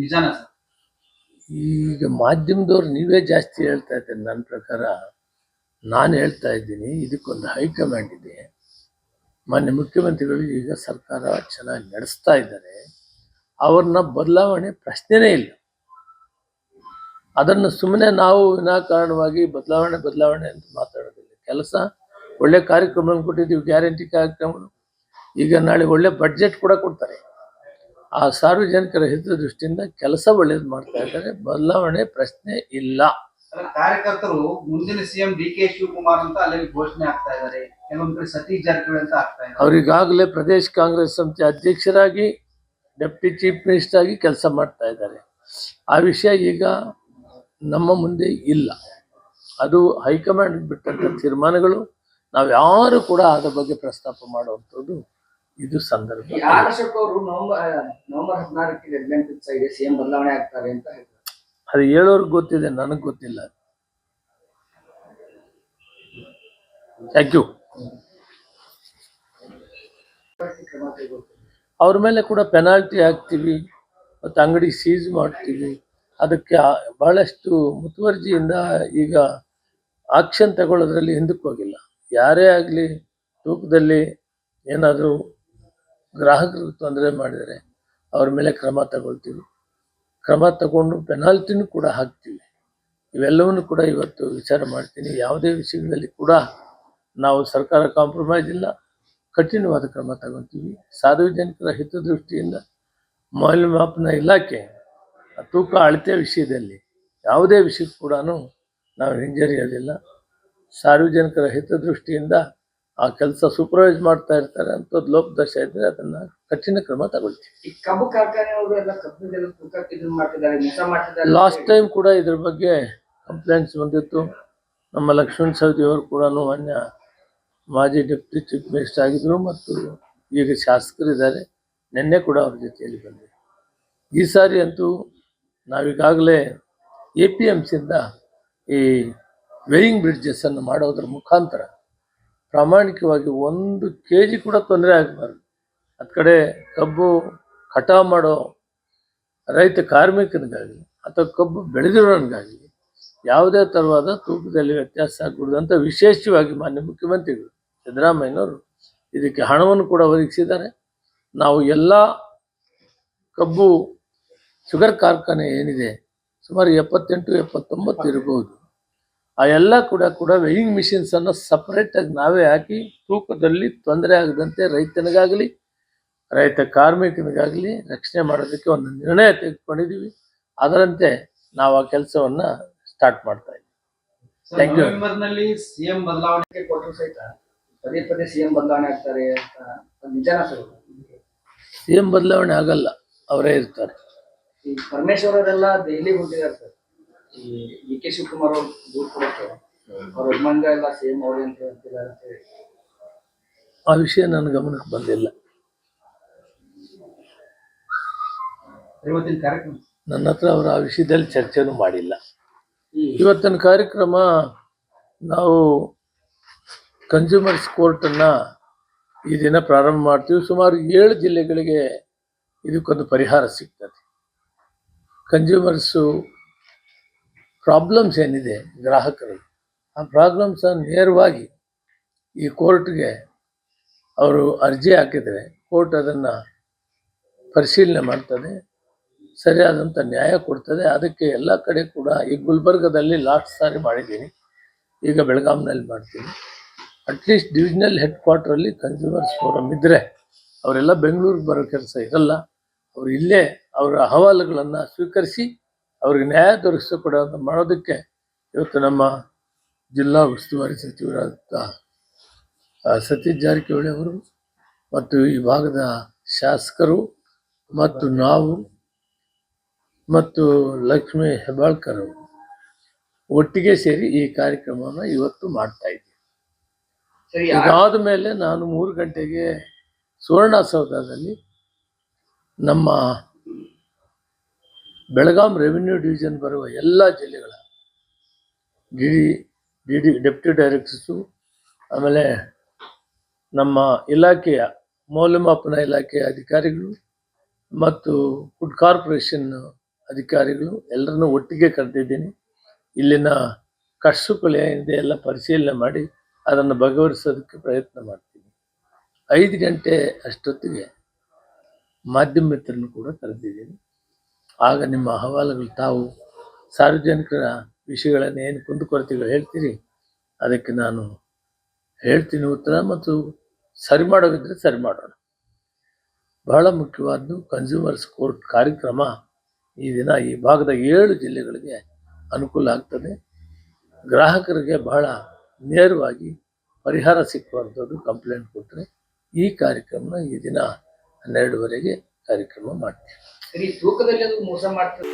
ನಿಜಾನ ಈಗ ಮಾಧ್ಯಮದವ್ರು ನೀವೇ ಜಾಸ್ತಿ ಹೇಳ್ತಾ ಇದ್ದೀರಿ ನನ್ನ ಪ್ರಕಾರ. ನಾನು ಹೇಳ್ತಾ ಇದ್ದೀನಿ, ಇದಕ್ಕೊಂದು ಹೈಕಮಾಂಡ್ ಇದೆ. ಮಾನ್ಯ ಮುಖ್ಯಮಂತ್ರಿಗಳು ಈಗ ಸರ್ಕಾರ ಚೆನ್ನಾಗಿ ನಡೆಸ್ತಾ ಇದ್ದಾರೆ. ಅವ್ರನ್ನ ಬದಲಾವಣೆ ಪ್ರಶ್ನೆನೇ ಇಲ್ಲ. ಅದನ್ನು ಸುಮ್ಮನೆ ನಾವು ವಿನಾಕಾರಣವಾಗಿ ಬದಲಾವಣೆ ಬದಲಾವಣೆ ಅಂತ ಮಾತಾಡೋದಿಲ್ಲ. ಕೆಲಸ ಒಳ್ಳೆ ಕಾರ್ಯಕ್ರಮಗಳನ್ನು ಕೊಟ್ಟಿದ್ದೀವಿ, ಗ್ಯಾರಂಟಿ ಕಾರ್ಯಕ್ರಮಗಳು ಈಗ ನಾಳೆ ಒಳ್ಳೆ ಬಡ್ಜೆಟ್ ಕೂಡ ಕೊಡ್ತಾರೆ. ಆ ಸಾರ್ವಜನಿಕರ ಹಿತದೃಷ್ಟಿಯಿಂದ ಕೆಲಸ ಒಳ್ಳೇದು ಮಾಡ್ತಾ ಇದ್ದಾರೆ. ಬದಲಾವಣೆ ಪ್ರಶ್ನೆ ಇಲ್ಲ. ಕಾರ್ಯಕರ್ತರು ಮುಂದಿನ ಸಿಎಂ ಡಿ ಕೆ ಶಿವಕುಮಾರ್ ಅಂತ ಅಲ್ಲಿ ಘೋಷಣೆ ಆಗ್ತಾ ಇದ್ದಾರೆ. ಕೆಲವೊಂದು ಕಡೆ ಸತೀಶ್ ಜಾರಕಿಹೊಳಿ ಅಂತ ಆಗ್ತಾ ಇದ್ದಾರೆ. ಅವರಿಗಾಗಲೇ ಪ್ರದೇಶ ಕಾಂಗ್ರೆಸ್ ಸಮಿತಿ ಅಧ್ಯಕ್ಷರಾಗಿ ಡೆಪ್ಟಿ ಚೀಫ್ ಮಿನಿಸ್ಟರ್ ಆಗಿ ಕೆಲಸ ಮಾಡ್ತಾ ಇದ್ದಾರೆ. ಆ ವಿಷಯ ಈಗ ನಮ್ಮ ಮುಂದೆ ಇಲ್ಲ. ಅದು ಹೈಕಮಾಂಡ್ ಬಿಟ್ಟಂತ ತೀರ್ಮಾನಗಳು ನಾವು ಯಾರು ಕೂಡ ಅದ್ರ ಬಗ್ಗೆ ಪ್ರಸ್ತಾಪ ಮಾಡುವಂಥದ್ದು ಇದು ಸಂದರ್ಭ. ಅವರು ನವೆಂಬರ್ ಡೆಡ್ಲೈನ್ ಫಿಕ್ಸ್ ಆಗಿದೆ ಸಿಎಂ ಬದಲಾವಣೆ ಆಗ್ತಾರೆ ಅಂತ ಹೇಳ್ತಾರೆ. ಅದು ಹೇಳೋರ್ಗೆ ಗೊತ್ತಿದೆ ನನಗೆ ಗೊತ್ತಿಲ್ಲ. ಥ್ಯಾಂಕ್ ಯು ಅವ್ರ ಮೇಲೆ ಕೂಡ ಪೆನಾಲ್ಟಿ ಹಾಕ್ತೀವಿ ಮತ್ತು ಅಂಗಡಿ ಸೀಸ್ ಮಾಡ್ತೀವಿ. ಅದಕ್ಕೆ ಬಹಳಷ್ಟು ಮುತುವರ್ಜಿಯಿಂದ ಈಗ ಆಕ್ಷನ್ ತಗೊಳ್ಳೋದ್ರಲ್ಲಿ ಹಿಂದಕ್ಕೆ ಹೋಗಿಲ್ಲ. ಯಾರೇ ಆಗಲಿ ತೂಕದಲ್ಲಿ ಏನಾದರೂ ಗ್ರಾಹಕರಿಗೆ ತೊಂದರೆ ಮಾಡಿದರೆ ಅವ್ರ ಮೇಲೆ ಕ್ರಮ ತಗೊಳ್ತೀವಿ. ಕ್ರಮ ತಗೊಂಡು ಪೆನಾಲ್ಟಿನೂ ಕೂಡ ಹಾಕ್ತೀವಿ. ಇವೆಲ್ಲವನ್ನು ಕೂಡ ಇವತ್ತು ವಿಚಾರ ಮಾಡ್ತೀನಿ. ಯಾವುದೇ ವಿಷಯಗಳಲ್ಲಿ ಕೂಡ ನಾವು ಸರ್ಕಾರ ಕಾಂಪ್ರಮೈಸ್ ಇಲ್ಲ. ಕಠಿಣವಾದ ಕ್ರಮ ತಗೊಳ್ತೀವಿ. ಸಾರ್ವಜನಿಕರ ಹಿತದೃಷ್ಟಿಯಿಂದ ಮೌಲ್ಯಮಾಪನ ಇಲಾಖೆ ತೂಕ ಅಳತೆ ವಿಷಯದಲ್ಲಿ ಯಾವುದೇ ವಿಷಯಕ್ಕೂ ಕೂಡ ನಾವು ಹಿಂಜರಿಯೋದಿಲ್ಲ ಸಾರ್ವಜನಿಕರ ಹಿತದೃಷ್ಟಿಯಿಂದ ಆ ಕೆಲಸ ಸೂಪರ್ವೈಸ್ ಮಾಡ್ತಾ ಇರ್ತಾರೆ ಅಂತ ಲೋಪದೋಷ ಇದ್ರೆ ಅದನ್ನ ಕಠಿಣ ಕ್ರಮ ತಗೊಳ್ತೀವಿ. ಲಾಸ್ಟ್ ಟೈಮ್ ಕೂಡ ಇದ್ರ ಬಗ್ಗೆ ಕಂಪ್ಲೇಂಟ್ಸ್ ಬಂದಿತ್ತು. ನಮ್ಮ ಲಕ್ಷ್ಮಣ್ ಸವದಿ ಅವರು ಕೂಡ ಮಾನ್ಯ ಮಾಜಿ ಡೆಪ್ಟಿ ಚೀಫ್ ಮಿನಿಸ್ಟರ್ ಆಗಿದ್ರು ಮತ್ತು ಈಗ ಶಾಸಕರಿದ್ದಾರೆ ನಿನ್ನೆ ಕೂಡ ಅವ್ರ ಜೊತೆಯಲ್ಲಿ ಬಂದಿದೆ ಈ ಸಾರಿ ಅಂತೂ ನಾವೀಗಾಗಲೇ ಎ ಪಿ ಎಂ ಸಿಂದ ಈ ವೇಯಿಂಗ್ ಬ್ರಿಡ್ಜಸ್ಸನ್ನು ಮಾಡೋದ್ರ ಮುಖಾಂತರ ಪ್ರಾಮಾಣಿಕವಾಗಿ ಒಂದು ಕೆ ಜಿ ಕೂಡ ತೊಂದರೆ ಆಗಬಾರ್ದು. ಅದ ಕಡೆ ಕಬ್ಬು ಕಟಾವು ಮಾಡೋ ರೈತ ಕಾರ್ಮಿಕನಿಗಾಗಲಿ ಅಥವಾ ಕಬ್ಬು ಬೆಳೆದಿರೋನಿಗಾಗಲಿ ಯಾವುದೇ ತರವಾದ ತೂಕದಲ್ಲಿ ವ್ಯತ್ಯಾಸ ಆಗಕೂಡದು ಅಂತ ವಿಶೇಷವಾಗಿ ಮಾನ್ಯ ಮುಖ್ಯಮಂತ್ರಿಗಳು ಸಿದ್ದರಾಮಯ್ಯನವರು ಇದಕ್ಕೆ ಹಣವನ್ನು ಕೂಡ ಒದಗಿಸಿದ್ದಾರೆ. ನಾವು ಎಲ್ಲ ಕಬ್ಬು, ಶುಗರ್ ಕಾರ್ಖಾನೆ ಏನಿದೆ, ಸುಮಾರು ಎಪ್ಪತ್ತೆಂಟು, ಎಪ್ಪತ್ತೊಂಬತ್ತು ಇರಬಹುದು ಆ ಎಲ್ಲ ಕೂಡ ಕೂಡ ವೆಯಿಂಗ್ ಸಪರೇಟ್ ಆಗಿ ನಾವೇ ಹಾಕಿ ತೂಕದಲ್ಲಿ ತೊಂದರೆ ಆಗದಂತೆ ರೈತನಿಗಾಗಲಿ ರೈತ ಕಾರ್ಮಿಕನಿಗಾಗಲಿ ರಕ್ಷಣೆ ಮಾಡೋದಕ್ಕೆ ಒಂದು ನಿರ್ಣಯ ತೆಗೆದುಕೊಂಡಿದ್ದೀವಿ ಅದರಂತೆ ನಾವು ಆ ಕೆಲಸವನ್ನ ಸ್ಟಾರ್ಟ್ ಮಾಡ್ತಾ ಇದ್ದೀವಿ. Thank you you. ನವೆಂಬರ್ನಲ್ಲಿ ಸಿಎಂ ಬದಲಾವಣೆ ಕ್ಕೆ ಕೊಟ್ಟರು ಸಹಿತ ಪದೇ ಪದೇ ಸಿಎಂ ಬದಲಾವಣೆ ಆಗ್ತಾರೆ ಅಂತ ನಿಜಾನ ಸರ್ ಸಿ ಎಂ ಬದಲಾವಣೆ ಆಗಲ್ಲ ಅವರೇ ಇರ್ತಾರೆ. ಈ ಪರಮೇಶ್ವರ್ ಅವರೆಲ್ಲ ದೆಹಲಿ ಹುಟ್ಟಿದ್ದಾರೆ ಸರ್. ಈ ಡಿ ಕೆ ಶಿವಕುಮಾರ್ ಅವ್ರು ದೂರ ಕೊಡಕ್ಕೆ. ಅವ್ರ ಅಭಿಮಾನಿಗಳ ಎಲ್ಲ ಸೇಮ್ ಅವರೇ ಅಂತ ಹೇಳ್ತಿದ್ದಾರೆ ಅಂತ ಹೇಳಿ. ಆ ವಿಷಯ ನನ್ನ ಗಮನಕ್ಕೆ ಬಂದಿಲ್ಲ. ಇವತ್ತಿನ ಕಾರ್ಯಕ್ರಮ? ನನ್ನ ಹತ್ರ ಅವರು ಆ ವಿಷಯದಲ್ಲಿ ಚರ್ಚೆನೂ ಮಾಡಿಲ್ಲ. ಇವತ್ತಿನ ಕಾರ್ಯಕ್ರಮ ನಾವು ಕನ್ಸ್ಯೂಮರ್ಸ್ ಕೋರ್ಟನ್ನು ಈ ದಿನ ಪ್ರಾರಂಭ ಮಾಡ್ತೀವಿ. ಸುಮಾರು ಏಳು ಜಿಲ್ಲೆಗಳಿಗೆ ಇದಕ್ಕೊಂದು ಪರಿಹಾರ ಸಿಗ್ತದೆ. ಕನ್ಸ್ಯೂಮರ್ಸು ಪ್ರಾಬ್ಲಮ್ಸ್ ಏನಿದೆ ಗ್ರಾಹಕರು ಆ ಪ್ರಾಬ್ಲಮ್ಸ್ ನೇರವಾಗಿ ಈ ಕೋರ್ಟ್ಗೆ ಅವರು ಅರ್ಜಿ ಹಾಕಿದರೆ ಕೋರ್ಟ್ ಅದನ್ನು ಪರಿಶೀಲನೆ ಮಾಡ್ತದೆ ಸರಿಯಾದಂಥ ನ್ಯಾಯ ಕೊಡ್ತದೆ. ಅದಕ್ಕೆ ಎಲ್ಲ ಕಡೆ ಕೂಡ ಈ ಗುಲ್ಬರ್ಗದಲ್ಲಿ ಲಾಸ್ಟ್ ಸಾರಿ ಮಾಡಿದ್ದೀನಿ. ಈಗ ಬೆಳಗಾಂನಲ್ಲಿ ಮಾಡ್ತೀನಿ. ಅಟ್ಲೀಸ್ಟ್ ಡಿವಿಷನಲ್ ಹೆಡ್ ಕ್ವಾರ್ಟ್ರಲ್ಲಿ ಕನ್ಸ್ಯೂಮರ್ಸ್ ಫೋರಮ್ ಇದ್ದರೆ ಅವರೆಲ್ಲ ಬೆಂಗಳೂರಿಗೆ ಬರೋ ಕೆಲಸ ಇರಲ್ಲ. ಅವರು ಇಲ್ಲೇ ಅವರ ಅಹವಾಲುಗಳನ್ನು ಸ್ವೀಕರಿಸಿ ಅವ್ರಿಗೆ ನ್ಯಾಯ ದೊರಕಿಸಿಕೊಡೋ ಮಾಡೋದಕ್ಕೆ ಇವತ್ತು ನಮ್ಮ ಜಿಲ್ಲಾ ಉಸ್ತುವಾರಿ ಸಚಿವರಾದಂಥ ಸತೀಶ್ ಜಾರಕಿಹೊಳಿ ಅವರು ಮತ್ತು ಈ ಭಾಗದ ಶಾಸಕರು ಮತ್ತು ನಾವು ಮತ್ತು ಲಕ್ಷ್ಮೀ ಹೆಬ್ಬಾಳ್ಕರ್ ಅವರು ಒಟ್ಟಿಗೆ ಸೇರಿ ಈ ಕಾರ್ಯಕ್ರಮವನ್ನು ಇವತ್ತು ಮಾಡ್ತಾ ಇದ್ದೀವಿ. ಅದಾದ ಇದಾದ ಮೇಲೆ ನಾನು ಮೂರು ಗಂಟೆಗೆ ಸುವರ್ಣಸೌಧದಲ್ಲಿ ನಮ್ಮ ಬೆಳಗಾಂ ರೆವಿನ್ಯೂ ಡಿವಿಷನ್ ಬರುವ ಎಲ್ಲ ಜಿಲ್ಲೆಗಳ D D D deputy directors, ಆಮೇಲೆ ನಮ್ಮ ಇಲಾಖೆಯ ಮೌಲ್ಯಮಾಪನ ಇಲಾಖೆಯ ಅಧಿಕಾರಿಗಳು ಮತ್ತು ಫುಡ್ ಕಾರ್ಪೊರೇಷನ್ ಅಧಿಕಾರಿಗಳು ಎಲ್ಲರನ್ನೂ ಒಟ್ಟಿಗೆ ಕರೆದಿದ್ದೀನಿ. ಇಲ್ಲಿನ ಕಷ್ಟಗಳು ಏನಿದೆ ಎಲ್ಲ ಪರಿಶೀಲನೆ ಮಾಡಿ ಅದನ್ನು ಬಗೆಹರಿಸೋದಕ್ಕೆ ಪ್ರಯತ್ನ ಮಾಡ್ತೀನಿ. ಐದು ಗಂಟೆ ಅಷ್ಟೊತ್ತಿಗೆ ಮಾಧ್ಯಮ ಮಿತ್ರನ್ನು ಕೂಡ ಕರೆದಿದ್ದೀನಿ. ಆಗ ನಿಮ್ಮ ಅಹವಾಲುಗಳು ತಾವು ಸಾರ್ವಜನಿಕರ ವಿಷಯಗಳನ್ನು ಏನು ಕುಂದುಕೊರತೆಗಳು ಹೇಳ್ತೀರಿ? ಅದಕ್ಕೆ ನಾನು ಹೇಳ್ತೀನಿ ಉತ್ತರ ಮತ್ತು ಸರಿ ಮಾಡೋದಿದ್ರೆ ಸರಿ ಮಾಡೋಣ. ಬಹಳ ಮುಖ್ಯವಾದ್ದು ಕನ್ಸ್ಯೂಮರ್ಸ್ ಕೋರ್ಟ್ ಕಾರ್ಯಕ್ರಮ ಈ ದಿನ ಈ ಭಾಗದ ಏಳು ಜಿಲ್ಲೆಗಳಿಗೆ ಅನುಕೂಲ ಆಗ್ತದೆ. ಗ್ರಾಹಕರಿಗೆ ಬಹಳ ನೇರವಾಗಿ ಪರಿಹಾರ ಸಿಕ್ಕುವಂಥದ್ದು ಕಂಪ್ಲೇಂಟ್ ಕೊಟ್ಟರೆ ಈ ಕಾರ್ಯಕ್ರಮನ ಈ ದಿನ ಹನ್ನೆರಡುವರೆಗೆ ಕಾರ್ಯಕ್ರಮ ಮಾಡ್ತೀವಿ. ಸರಿ ತೂಕದಲ್ಲಿ ಅದು ಮೋಸ ಮಾಡ್ತಾರೆ